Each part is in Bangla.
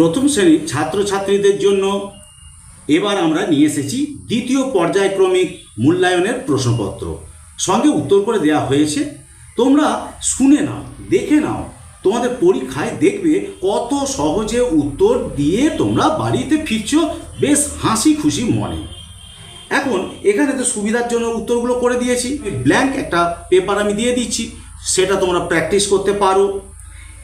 প্রথম শ্রেণির ছাত্রছাত্রীদের জন্য এবার আমরা নিয়ে এসেছি দ্বিতীয় পর্যায়ক্রমিক মূল্যায়নের প্রশ্নপত্র। সঙ্গে উত্তর করে দেওয়া হয়েছে, তোমরা শুনে নাও, দেখে নাও, তোমাদের পরীক্ষায় দেখবে কত সহজে উত্তর দিয়ে তোমরা বাড়িতে ফিরছো, বেশ হাসি খুশি মনে। এখন এখানে তো সুবিধার জন্য উত্তরগুলো করে দিয়েছি। ব্ল্যাঙ্ক একটা পেপার আমি দিয়ে দিচ্ছি, সেটা তোমরা প্র্যাকটিস করতে পারো।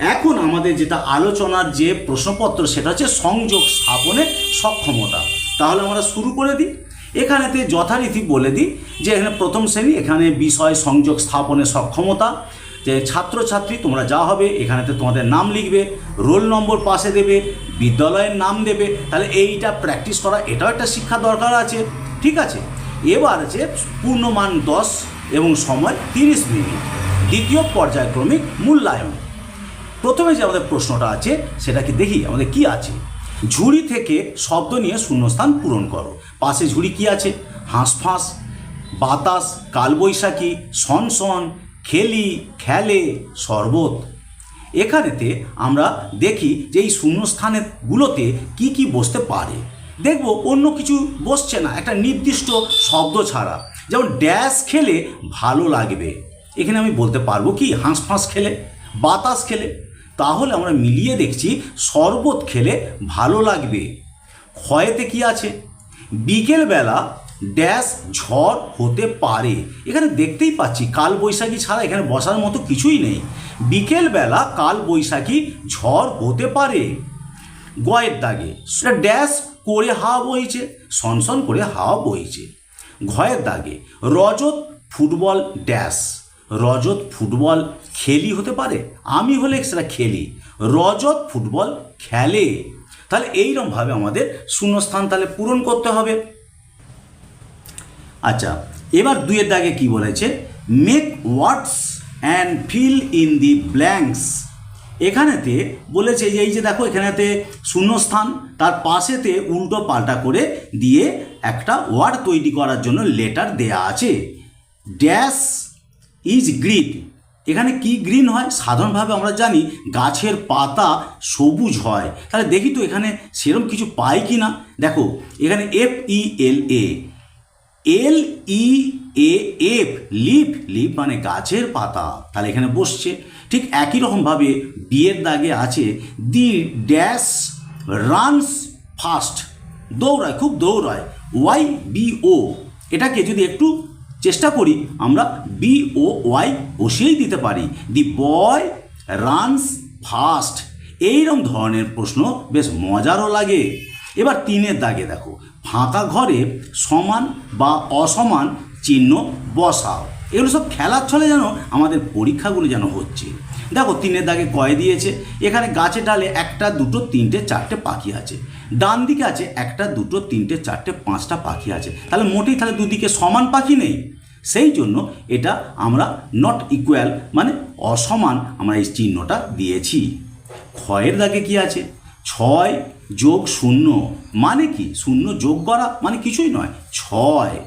এখন আমাদের যেটা আলোচনার যে প্রশ্নপত্র, সেটা হচ্ছে সংযোগ স্থাপনের সক্ষমতা। তাহলে আমরা শুরু করে দিই। এখানেতে যথারীতি বলে দিই যে এখানে প্রথম শ্রেণি, এখানে বিষয় সংযোগ স্থাপনের সক্ষমতা, যে ছাত্রছাত্রী, তোমরা যা হবে, এখানেতে তোমাদের নাম লিখবে, রোল নম্বর পাশে দেবে, বিদ্যালয়ের নাম দেবে, তাহলে এইটা প্র্যাকটিস করা, এটাও একটা শিক্ষা দরকার আছে, ঠিক আছে? এবার আছে পূর্ণমান দশ এবং সময় তিরিশ মিনিট। দ্বিতীয় পর্যায়ক্রমিক মূল্যায়ন। প্রথমে যে আমাদের প্রশ্নটা আছে সেটাকে দেখি? আমাদের কি আছে? ঝুড়ি থেকে শব্দ নিয়ে শূন্যস্থান পূরণ করো। পাশে ঝুড়ি কি আছে? হাঁসফাঁস বাতাস, কালবৈশাখী সনসন খেলি, খেলে, শরবত। এখানেতে আমরা দেখি যে এই শূন্যস্থানেরগুলোতে কি কি বসতে পারে। দেখব অন্য কিছু বসছে না, একটা নির্দিষ্ট শব্দ ছাড়া। যেমন ড্যাশ খেলে ভালো লাগবে। এখানে আমি বলতে পারব কি? হাঁসফাঁস খেলে, বাতাস খেলে। তাহলে আমরা মিলিয়ে দেখছি শরবত খেলে ভালো লাগবে। ক্ষয়েতে কি আছে? বিকেলবেলা ড্যাশ ঝড় হতে পারে। এখানে দেখতেই পাচ্ছি কাল বৈশাখী ছাড়া এখানে বসার মতো কিছুই নেই। বিকেলবেলা কাল বৈশাখী ঝড় হতে পারে। গয়ের দাগে সেটা ড্যাশ করে হাওয়া বইছে, সনসন করে হাওয়া বইছে। ঘয়ের দাগে Rajat football dash. Rajat football খেলি হতে পারে? আমি হলে সেটা খেলি। রজত ফুটবল খেলে। তাহলে এইরকমভাবে আমাদের শূন্যস্থান তাহলে পূরণ করতে হবে। আচ্ছা এবার দুইয়ের দাগে কি বলেছে? Make words and fill in the blanks এখানেতে বলেছে যে, এই যে দেখো, এখানেতে শূন্যস্থান, তার পাশেতে উল্টো পাল্টা করে দিয়ে একটা ওয়ার্ড তৈরি করার জন্য লেটার দেয়া আছে। ড্যাশ ইজ গ্রিন এখানে কি গ্রিন হয়? সাধারণভাবে আমরা জানি গাছের পাতা সবুজ হয়। তাহলে দেখি তো এখানে সেরম কিছু পাই কি না দেখো, এখানে F E L A L E A F leaf leaf মানে গাছের পাতা। তাহলে এখানে বসছে। ঠিক একই রকমভাবে বিয়ের দাগে আছে দি ড্যাশ রানস ফাস্ট দৌড়ায়, খুব দৌড়ায়। ওয়াই বি ও এটাকে যদি একটু চেষ্টা করি আমরা বি ও ওয়াই বসিয়েই দিতে পারি। দি বয় রানস ফাস্ট এইরকম ধরনের প্রশ্ন বেশ মজারও লাগে। এবার তিনের দাগে দেখো। ফাঁকা ঘরে সমান বা অসমান চিহ্ন বসাও। এগুলো সব খেলার ছলে যেন আমাদের পরীক্ষাগুলো যেন হচ্ছে। দেখো, তিনের দাগে কয় দিয়েছে? এখানে গাছে ডালে একটা, দুটো, তিনটে, চারটে পাখি আছে। ডান দিকে আছে একটা, দুটো, তিনটে, চারটে, পাঁচটা পাখি আছে। তাহলে মোটেই তাহলে দুদিকে সমান পাখি নেই। সেই জন্য এটা আমরা নট ইকুয়াল মানে অসমান আমরা এই চিহ্নটা দিয়েছি। ক্ষয়ের দাগে কি আছে? ছয় যোগ শূন্য। মানে কি? শূন্য যোগ করা মানে কিছুই নয়। ছয়।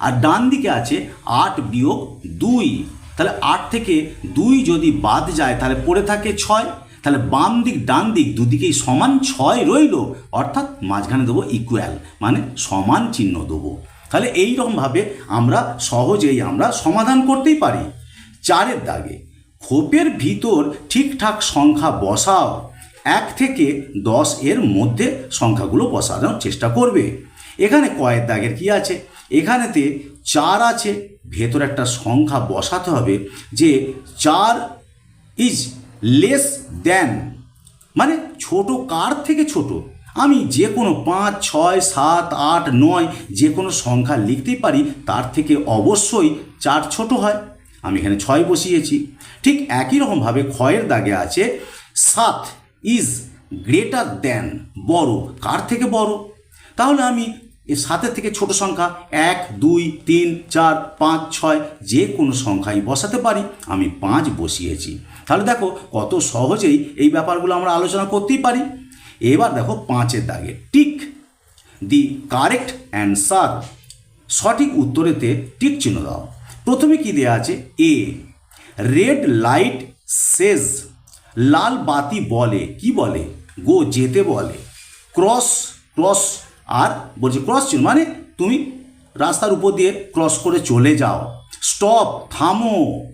আর ডান দিকে আছে আট বিয়োগ দুই। তাহলে আট থেকে দুই যদি বাদ যায়, তাহলে পড়ে থাকে ছয়। তাহলে বাম দিক, ডান দিক দুদিকেই সমান ছয় রইল। অর্থাৎ মাঝখানে দেবো ইকুয়াল মানে সমান চিহ্ন দেবো। তাহলে এই রকমভাবে আমরা সহজেই আমরা সমাধান করতেই পারি। চারের দাগে, খোপের ভিতর ঠিকঠাক সংখ্যা বসাও। এক থেকে দশ এর মধ্যে সংখ্যাগুলো বসানোর চেষ্টা করবে। এখানে কয়ের দাগের কি আছে? এখানেতে চার আছে, ভেতর একটা সংখ্যা বসাতে হবে যে চার ইজ লেস দেন মানে ছোট কার থেকে ছোট? আমি যে কোনো পাঁচ, ছয়, সাত, আট, নয় যে কোনো সংখ্যা লিখতেই পারি, তার থেকে অবশ্যই চার ছোট হয়। আমি এখানে ছয় বসিয়েছি। ঠিক একই রকমভাবে ক্ষয়ের দাগে আছে, সাত ইজ গ্রেটার দ্যান বড়, কার থেকে বড়? তাহলে আমি এর সাতের থেকে ছোট সংখ্যা এক, দুই, তিন, চার, পাঁচ, ছয়, যে কোনো সংখ্যাই বসাতে পারি, আমি পাঁচ বসিয়েছি। তাহলে দেখো কত সহজেই এই ব্যাপারগুলো আমরা আলোচনা করতেই পারি। এবার দেখো পাঁচের দাগে টিক দি কারেক্ট অ্যান্সার। সঠিক উত্তরেতে টিক চিহ্ন দাও। প্রথমে কি দেওয়া আছে? এ, রেড লাইট সেজ, লাল বাতি বলে, কি বলে? গো যেতে বলে। ক্রস ক্রস আর বলছে ক্রস চিহ্ন মানে তুমি রাস্তার উপর দিয়ে ক্রস করে চলে যাও। স্টপ থামো।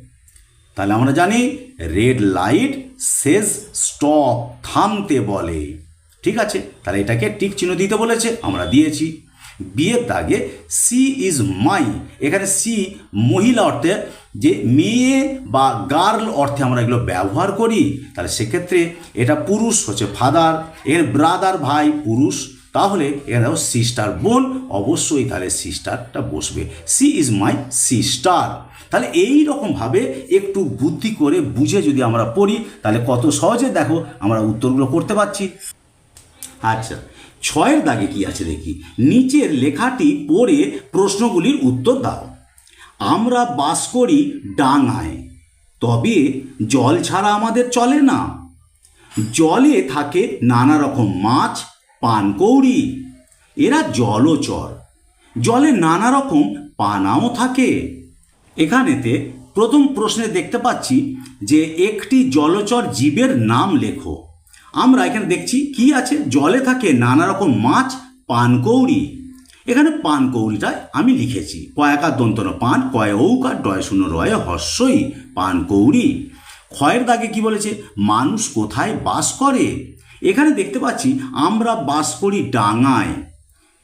তাহলে আমরা জানি রেড লাইট সেজ স্টপ থামতে বলে। ঠিক আছে? তাহলে এটাকে টিক চিহ্ন দিতে বলেছে, আমরা দিয়েছি। বিয়ের দাগে সি ইজ মাই এখানে সি মহিলা অর্থে যে মেয়ে বা গার্ল অর্থে আমরা এগুলো ব্যবহার করি, তাহলে সেক্ষেত্রে এটা পুরুষ হচ্ছে ফাদার এর ব্রাদার ভাই পুরুষ তাহলে এখানে দেখো সিস্টার বোন অবশ্যই তাহলে সিস্টারটা বসবে। সি ইজ মাই সিস্টার তাহলে এই রকমভাবে একটু বুদ্ধি করে বুঝে যদি আমরা পড়ি, তাহলে কত সহজে দেখো আমরা উত্তরগুলো করতে পারছি। আচ্ছা ছয়ের দাগে কি আছে দেখি? নিচের লেখাটি পড়ে প্রশ্নগুলির উত্তর দাও। আমরা বাস করি ডাঙায়, তবে জল ছাড়া আমাদের চলে না। জলে থাকে নানা রকম মাছ পানকৌড়ি এরা জলচর জলে নানা রকম পানাও থাকে। এখানেতে প্রথম প্রশ্নে দেখতে পাচ্ছি যে একটি জলচর জীবের নাম লেখো। আমরা এখানে দেখছি কি আছে? জলে থাকে নানা রকম মাছ পানকৌড়ি এখানে পানকৌড়িটা আমি লিখেছি। কয়াকার দন্তন পান, কয় ঔকার ডয় শূন্য রয় হর্ষই পানকৌড়ি ক্ষয়ের দাগে কি বলেছে? মানুষ কোথায় বাস করে? এখানে দেখতে পাচ্ছি, আমরা বাস করি ডাঙায়।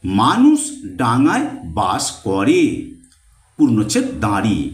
মানুষ ডাঙায় বাস করে। পূর্ণচ্ছেদ দাঁড়িয়ে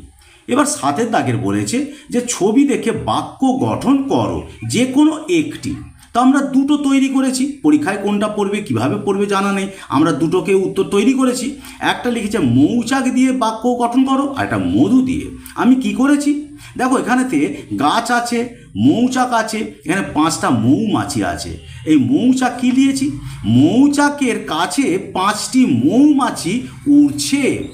এবার সাতের দাগের বলেছে যে, ছবি দেখে বাক্য গঠন করো, যে কোনো একটি। তো আমরা দুটো তৈরি করেছি। পরীক্ষায় কোনটা পড়বে, কীভাবে পড়বে জানা নেই। আমরা দুটোকে উত্তর তৈরি করেছি। একটা লিখেছে, মৌচাক দিয়ে বাক্য গঠন করো, আর একটা মধু দিয়ে। আমি কি করেছি? দেখো, এখানেতে গাছ আছে, মৌচাক আছে, এখানে পাঁচটা মৌমাছি আছে। এই মৌচাক কি দিয়েছি? মৌচাকের কাছে পাঁচটি মৌমাছি উড়ছে।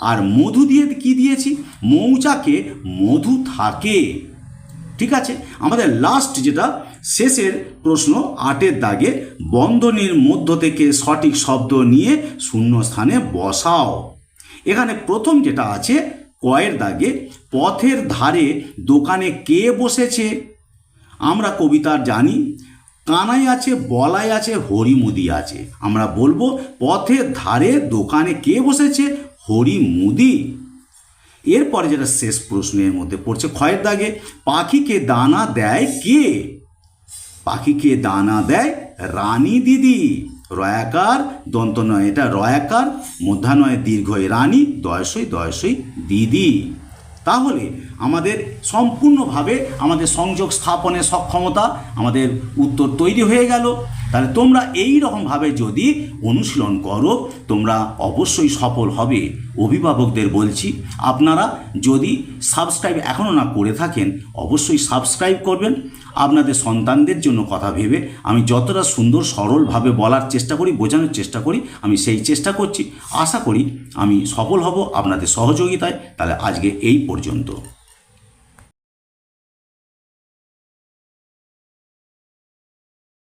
আর মধু দিয়ে কি দিয়েছি? মৌচাকে মধু থাকে। ঠিক আছে? আমাদের লাস্ট যেটা, শেষের প্রশ্ন, আটের দাগে বন্ধনীর মধ্য থেকে সঠিক শব্দ নিয়ে শূন্য স্থানে বসাও। এখানে প্রথম যেটা আছে, কয়ের দাগে পথের ধারে দোকানে কে বসেছে? আমরা কবিতার জানি, কানাই আছে, বলাই আছে, হরিমুদি আছে। আমরা বলব, পথের ধারে দোকানে কে বসেছে? হরিমুদি। এরপরে যেটা শেষ প্রশ্নের মধ্যে পড়ছে, ক্ষয়ের দাগে পাখিকে দানা দেয় কে? পাখিকে দানা দেয় রানী দিদি। রয়াকার দন্ত নয় এটা রয়াকার মধ্যানয় দীর্ঘই রানী, দয়সই দয়সই দিদি। তাহলে আমাদের সম্পূর্ণভাবে আমাদের সংযোগ স্থাপনের সক্ষমতা, আমাদের উত্তর তৈরি হয়ে গেল। তাহলে তোমরা এই রকমভাবে যদি অনুশীলন করো, তোমরা অবশ্যই সফল হবে। অভিভাবকদের বলছি, আপনারা যদি সাবস্ক্রাইব এখনও না করে থাকেন, অবশ্যই সাবস্ক্রাইব করবেন। আপনাদের সন্তানদের জন্য কথা ভেবে আমি যতটা সুন্দর সরলভাবে বলার চেষ্টা করি, বোঝানোর চেষ্টা করি, আমি সেই চেষ্টা করছি। আশা করি আমি সফল হব আপনাদের সহযোগিতায়। তাহলে আজকে এই পর্যন্ত।